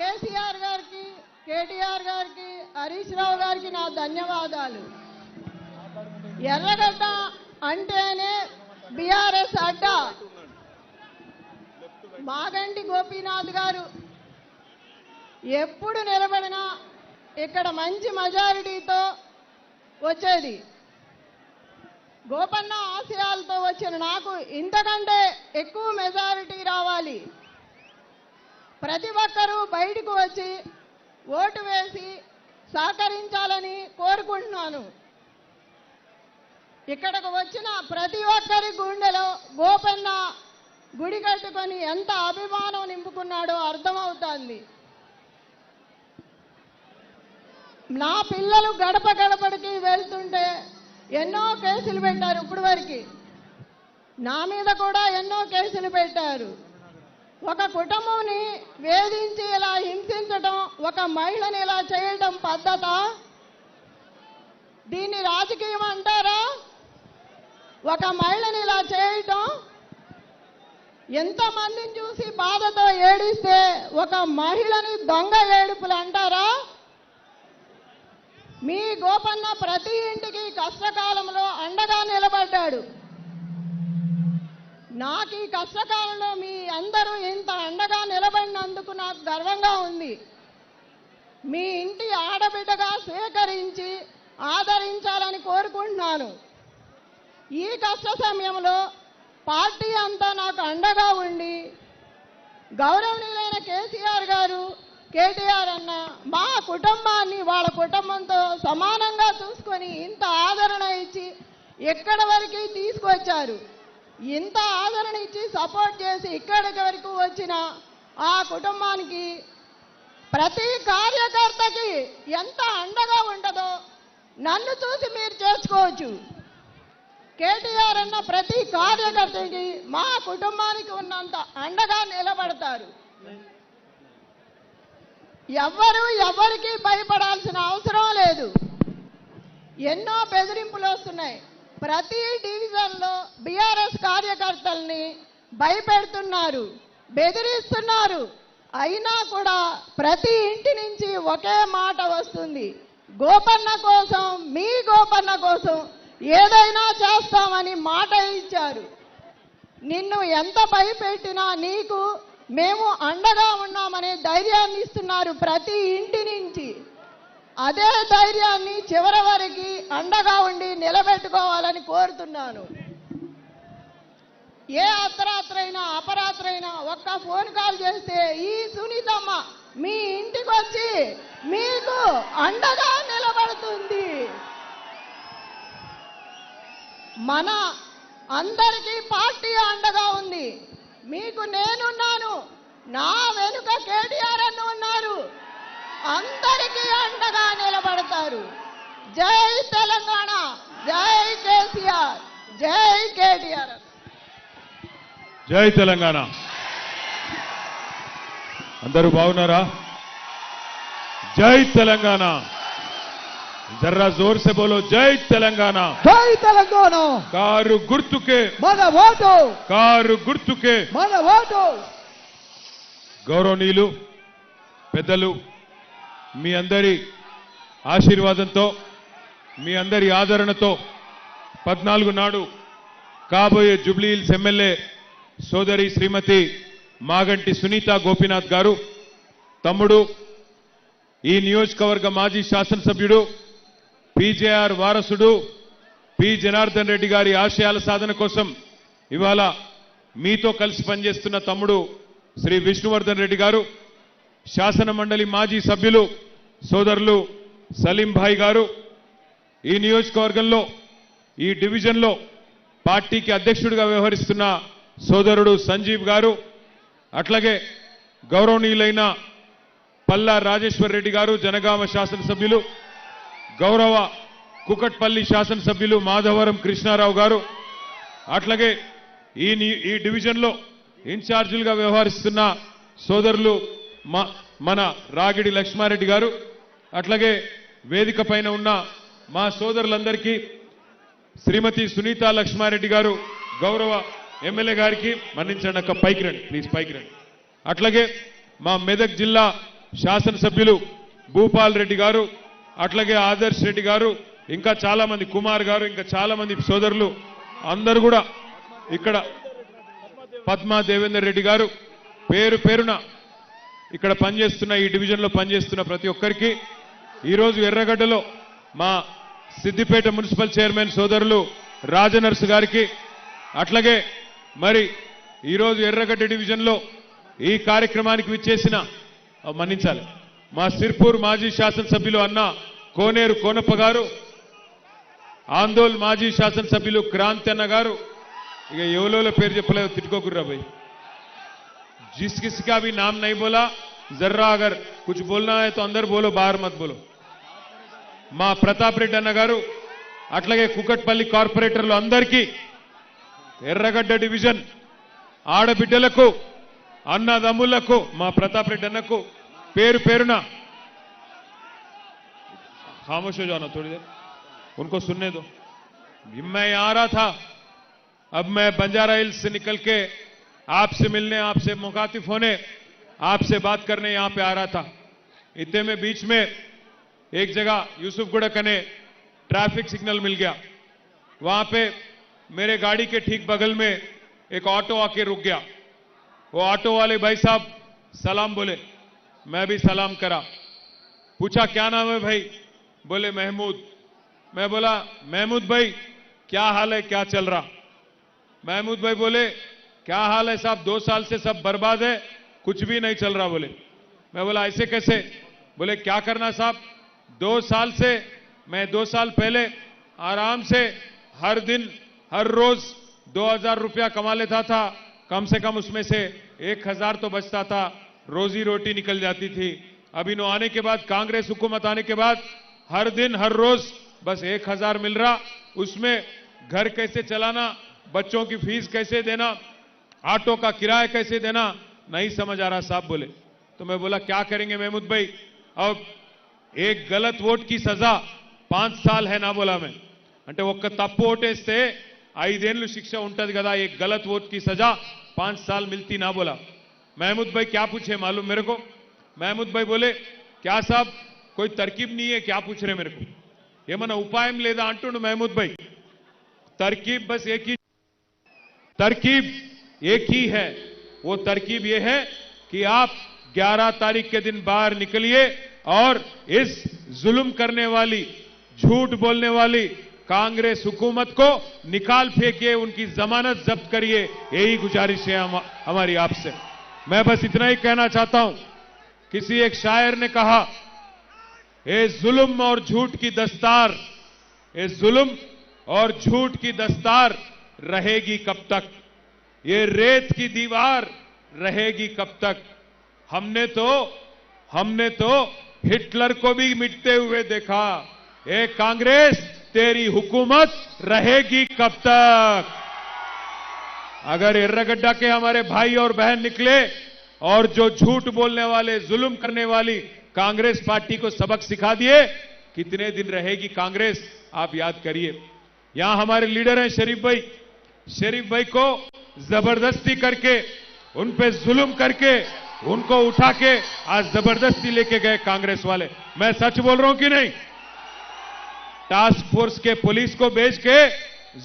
కేసీఆర్ గారికి కేటీఆర్ గారికి హరీష్ రావు గారికి నా ధన్యవాదాలు. ఎర్రగడ్డ అంటేనే బీఆర్ఎస్ అడ్డా. మాగంటి గోపీనాథ్ గారు ఎప్పుడు నిలబడినా ఇక్కడ మంచి మెజారిటీతో వచ్చేది. గోపన్న ఆశయాలతో వచ్చిన నాకు ఇంతకంటే ఎక్కువ మెజారిటీ రావాలి. ప్రతి ఒక్కరూ బయటకు వచ్చి ఓటు వేసి సహకరించాలని కోరుకుంటున్నాను. ఇక్కడకు వచ్చిన ప్రతి ఒక్కరి గుండెలో గోపన్న గుడి కట్టుకొని ఎంత అభిమానం నింపుకున్నాడో అర్థమవుతుంది. నా పిల్లలు గడప గడపడికి వెళ్తుంటే ఎన్నో కేసులు పెట్టారు ఇప్పుడు వరకు నా మీద కూడా ఎన్నో కేసులు పెట్టారు. ఒక కుటుంబంని వేధించి ఇలా హింసించడం ఒక మహిళని ఇలా చేయడం పద్ధత? దీన్ని రాజకీయం అంటారా? ఒక మహిళని ఇలా చేయటం? ఎంతమందిని చూసి బాధతో ఏడిస్తే ఒక మహిళని దొంగ ఏడుపులు అంటారా? మీ గోపన్న ప్రతి ఇంటికి కష్టకాలంలో అండగా నిలబడ్డాడు. నాకు ఈ కష్టకాలంలో మీ అందరూ ఇంత అండగా నిలబడినందుకు నాకు గర్వంగా ఉంది. మీ ఇంటి ఆడబిడ్డగా స్వీకరించి ఆదరించాలని కోరుకుంటున్నాను. ఈ కష్ట సమయంలో పార్టీ అంతా నాకు అండగా ఉండి గౌరవనీయులైన కేసీఆర్ గారు కేటీఆర్ అన్న మా కుటుంబాన్ని వాళ్ళ కుటుంబంతో సమానంగా చూసుకొని ఇంత ఆదరణ ఇచ్చి ఎక్కడి వరకు తీసుకొచ్చారు. ఇంత ఆదరణ ఇచ్చి సపోర్ట్ చేసి ఇక్కడికి వరకు వచ్చిన ఆ కుటుంబానికి ప్రతి కార్యకర్తకి ఎంత అండగా ఉండదో నన్ను చూసి మీరు చేర్చుకోవచ్చు కేటీఆర్ అన్న ప్రతి కార్యకర్తకి మా కుటుంబానికి ఉన్నంత అండగా నిలబడతారు. ఎవ్వరు ఎవరికి భయపడాల్సిన అవసరం లేదు. ఎన్నో బెదిరింపులు వస్తున్నాయి. ప్రతి డివిజన్లో బీఆర్ఎస్ కార్యకర్తల్ని భయపెడుతున్నారు బెదిరిస్తున్నారు. అయినా కూడా ప్రతి ఇంటి నుంచి ఒకే మాట వస్తుంది. గోపన్న కోసం మీ గోపన్న కోసం ఏదైనా చేస్తామని మాట ఇచ్చారు. నిన్ను ఎంత భయపెట్టినా నీకు మేము అండగా ఉన్నామనే ధైర్యాన్ని ఇస్తున్నారు ప్రతి ఇంటి నుంచి. అదే ధైర్యాన్ని చివరి వరకు అండగా ఉండి నిలబెట్టుకోవాలని కోరుతున్నాను. ఏ అర్ధరాత్రైనా అపరాత్రైనా ఒక్క ఫోన్ కాల్ చేస్తే ఈ సునీతమ్మ మీ ఇంటికి వచ్చి మీకు అండగా నిలబడుతుంది. మన అందరికీ పార్టీ అండగా ఉంది. మీకు నేనున్నాను. నా వెనుక కేటీఆర్ అన్న ఉన్నారు. అందరికీ అండగా నిలబడతారు. జై తెలంగాణ జై కేసీఆర్ జై కేటీఆర్. జై తెలంగాణ. అందరూ బాగున్నారా? జై తెలంగాణ. జర్రా జోర్ సే బోలో జై తెలంగాణ. జై తెలంగాణ. కారు గుర్తుకే. మన ఓటు కారు గుర్తుకే. మన ఓటు గౌరవనీయులు పెద్దలు మీ అందరి ఆశీర్వాదంతో మీ అందరి ఆదరణతో పద్నాలుగు నాడు కాబోయే జుబ్లీహిల్స్ ఎమ్మెల్యే సోదరి శ్రీమతి మాగంటి సునీత గోపీనాథ్ గారు తమ్ముడు ఈ నియోజకవర్గ మాజీ శాసనసభ్యుడు పీజేఆర్ వారసుడు పి జనార్దన్ రెడ్డి గారి ఆశయాల సాధన కోసం ఇవాళ మీతో కలిసి పనిచేస్తున్న తమ్ముడు శ్రీ విష్ణువర్ధన్ రెడ్డి గారు శాసన మండలి మాజీ సభ్యులు సోదరులు సలీం భాయ్ గారు ఈ నియోజకవర్గంలో ఈ డివిజన్లో పార్టీకి అధ్యక్షుడిగా వ్యవహరిస్తున్న సోదరుడు సంజీవ్ గారు అట్లాగే గౌరవనీయులైన పల్లా రాజేశ్వర్ రెడ్డి గారు జనగామ శాసనసభ్యులు గౌరవ కుకట్పల్లి శాసనసభ్యులు మాధవరం కృష్ణారావు గారు అట్లాగే ఈ ని- ఈ డివిజన్లో ఇన్ఛార్జీలుగా వ్యవహరిస్తున్న సోదరులు మ- మన రాగిడి లక్ష్మారెడ్డి గారు అట్లాగే వేదిక పైన ఉన్న మా సోదరులందరికీ శ్రీమతి సునీత లక్ష్మారెడ్డి గారు గౌరవ ఎమ్మెల్యే గారికి మన్నించండి అక్క పైకి రండి ప్లీజ్ పైకి రండి. అట్లాగే మా మెదక్ జిల్లా శాసనసభ్యులు భూపాల్ రెడ్డి గారు అట్లాగే ఆదర్శ్ రెడ్డి గారు ఇంకా చాలామంది కుమార్ గారు ఇంకా చాలామంది సోదరులు అందరూ కూడా ఇక్కడ పద్మా దేవేందర్ రెడ్డి గారు పేరు పేరున ఇక్కడ పనిచేస్తున్న ఈ డివిజన్లో పనిచేస్తున్న ప్రతి ఒక్కరికి ఈరోజు ఎర్రగడ్డలో మా సిద్దిపేట మున్సిపల్ చైర్మన్ సోదరులు రాజనర్సు గారికి అట్లాగే మరి ఈరోజు ఎర్రగడ్డ డివిజన్లో ఈ కార్యక్రమానికి విచ్చేసిన ఆ, మన్నించాలి మా సిర్పూర్ మాజీ శాసనసభ్యులు అన్న కోనేరు కోనప్ప గారు ఆందోళ్ మాజీ శాసనసభ్యులు క్రాంతి అన్న గారు ఇక ఎవలో పేరు చెప్పలేదు తిట్టుకోకుర్రా భయ్ जिस किसी का भी नाम नहीं बोला जर्रा अगर कुछ बोलना है तो अंदर बोलो बाहर मत बोलो మా ప్రతాప్ రెడ్డి అన్న గారు అట్లాగే కుకట్పల్లి కార్పొరేటర్లు అందరికీ ఎర్రగడ్డ డివిజన్ ఆడబిడ్డలకు అన్నదమ్ములకు మా ప్రతాప్ రెడ్డి అన్నకు పేరు పేరున खामोश हो जाओ ना थोड़ी देर उनको सुनने दो मैं आ रहा था अब मैं बंजारा हिल्स से निकल के आपसे मिलने आपसे मुखातिब होने आपसे बात करने यहां पे आ रहा था इतने में बीच में एक जगह यूसुफगुड़ा कने ट्रैफ़िक सिग्नल मिल गया। वहाँ पे मेरे गाड़ी के ठीक बगल में एक ऑटो आके रुक गया। वो ऑटो वाले भाई साहब सलाम बोले, मैं भी सलाम करा। पूछा, क्या नाम है भाई? बोले, महमूद। मैं बोला, महमूद भाई, क्या हाल है? क्या चल रहा? महमूद भाई बोले, क्या हाल है साहब? दो साल से सब बर्बाद है, कुछ भी नहीं चल रहा। बोले, मैं बोला, ऐसे कैसे? बोले, क्या करना साहब? दो साल से, मैं दो साल पहले आराम से हर दिन, हर रोज दो हज़ार रुपया कमा लेता था। कम से कम उसमें से एक हज़ार तो बचता था। रोजी रोटी निकल जाती थी। अब इन आने के बाद, कांग्रेस हुकूमत आने के बाद हर दिन, हर रोज बस एक हज़ार मिल रहा। उसमें घर कैसे चलाना, बच्चों की फ़ीस कैसे देना ऑटो का किराया कैसे देना, नहीं समझ आ रहा, साहब बोले। तो मैं बोला, क्या करेंगे महमूद भाई? अब एक गलत वोट की सजा पांच साल है ना बोला मैं అంటే ఒక్క తప్పు ఓటేస్తే ఐదేళ్లు శిక్ష ఉంటది కదా एक गलत वोट की सजा पांच साल मिलती ना बोला महमूद भाई क्या पूछे मालूम मेरे को महमूद भाई बोले क्या साहब कोई तरकीब नहीं है क्या पूछ रहे मेरे को ఏమన్నా ఉపాయం లేదా అంటుండు మహమూద్ భాయ్ तरकीब बस एक ही तरकीब एक ही है वो तरकीब ये है कि आप 11 तारीख के दिन बाहर निकलिए और इस जुल्म करने वाली झूठ बोलने वाली कांग्रेस हुकूमत को निकाल फेंकिए उनकी जमानत जब्त करिए यही गुजारिश है हम, हमारी आपसे। मैं बस इतना ही कहना चाहता हूँ। किसी एक शायर ने कहा ये जुल्म और झूठ की दस्तार ये जुल्म और झूठ की दस्तार रहेगी कब तक? ये रेत की दीवार रहेगी कब तक? हमने तो हमने तो हिटलर को भी मिटते हुए देखा ये कांग्रेस, तेरी हुकूमत रहेगी कब तक? अगर एर्रगड्डा के हमारे भाई और बहन निकले और जो झूठ बोलने वाले, जुल्म करने वाली कांग्रेस पार्टी को सबक सिखा दिए, कितने दिन रहेगी कांग्रेस? आप याद करिए। यहाँ हमारे लीडर हैं शरीफ भाई। शरीफ भाई को ज़बरदस्ती करके, उन पे जुल्म करके उनको उठा के आज ज़बरदस्ती लेके गए कांग्रेस वाले। मैं सच बोल रहा हूँ कि नहीं? टास्क फोर्स के पुलिस को बेच के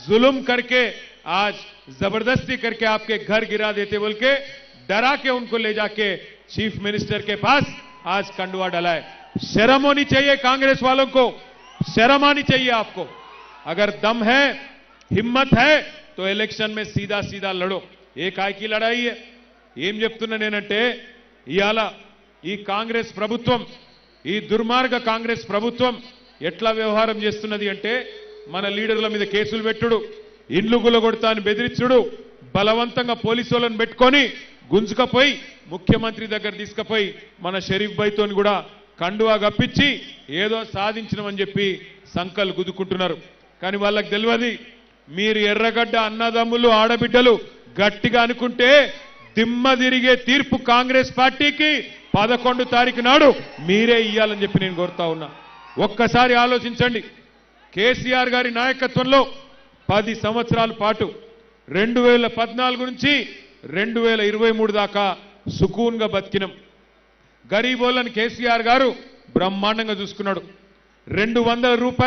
जुल्म करके आज ज़बरदस्ती करके आपके घर गिरा देते बोल के डरा के उनको ले जाके चीफ मिनिस्टर के पास आज कंडुआ डलाए। शर्म होनी चाहिए कांग्रेस वालों को। शर्म आनी चाहिए आपको। अगर दम है, हिम्मत है तो इलेक्शन में सीधा सीधा लड़ो। एक आय की लड़ाई है। ఏం చెప్తున్నా నేనంటే ఇవాళ ఈ కాంగ్రెస్ ప్రభుత్వం ఈ దుర్మార్గ కాంగ్రెస్ ప్రభుత్వం ఎట్లా వ్యవహారం చేస్తున్నది అంటే మన లీడర్ల మీద కేసులు పెట్టుడు ఇండ్లు గులగొడతా అని బెదిరించుడు బలవంతంగా పోలీసు వాళ్ళని పెట్టుకొని గుంజుకపోయి ముఖ్యమంత్రి దగ్గర తీసుకుపోయి మన షరీఫ్ బైతోని కూడా కండువా గప్పించి ఏదో సాధించినమని చెప్పి సంకలు గుద్దుకుంటున్నారు. కానీ వాళ్ళకి తెలియదు మీరు ఎర్రగడ్డ అన్నదమ్ములు ఆడబిడ్డలు గట్టిగా అనుకుంటే దిమ్మ తిరిగే తీర్పు కాంగ్రెస్ పార్టీకి పదకొండు తారీఖు నాడు మీరే ఇయ్యాలని చెప్పి నేను కోరుతా ఉన్నా. ఒక్కసారి ఆలోచించండి. కేసీఆర్ గారి నాయకత్వంలో పది సంవత్సరాల పాటు రెండు వేల పద్నాలుగు నుంచి రెండు వేల ఇరవై మూడు దాకా సుకూన్గా బతికినాం. గరీబోళ్ళని కేసీఆర్ గారు బ్రహ్మాండంగా చూసుకున్నాడు. రెండు వందల రూపాయలు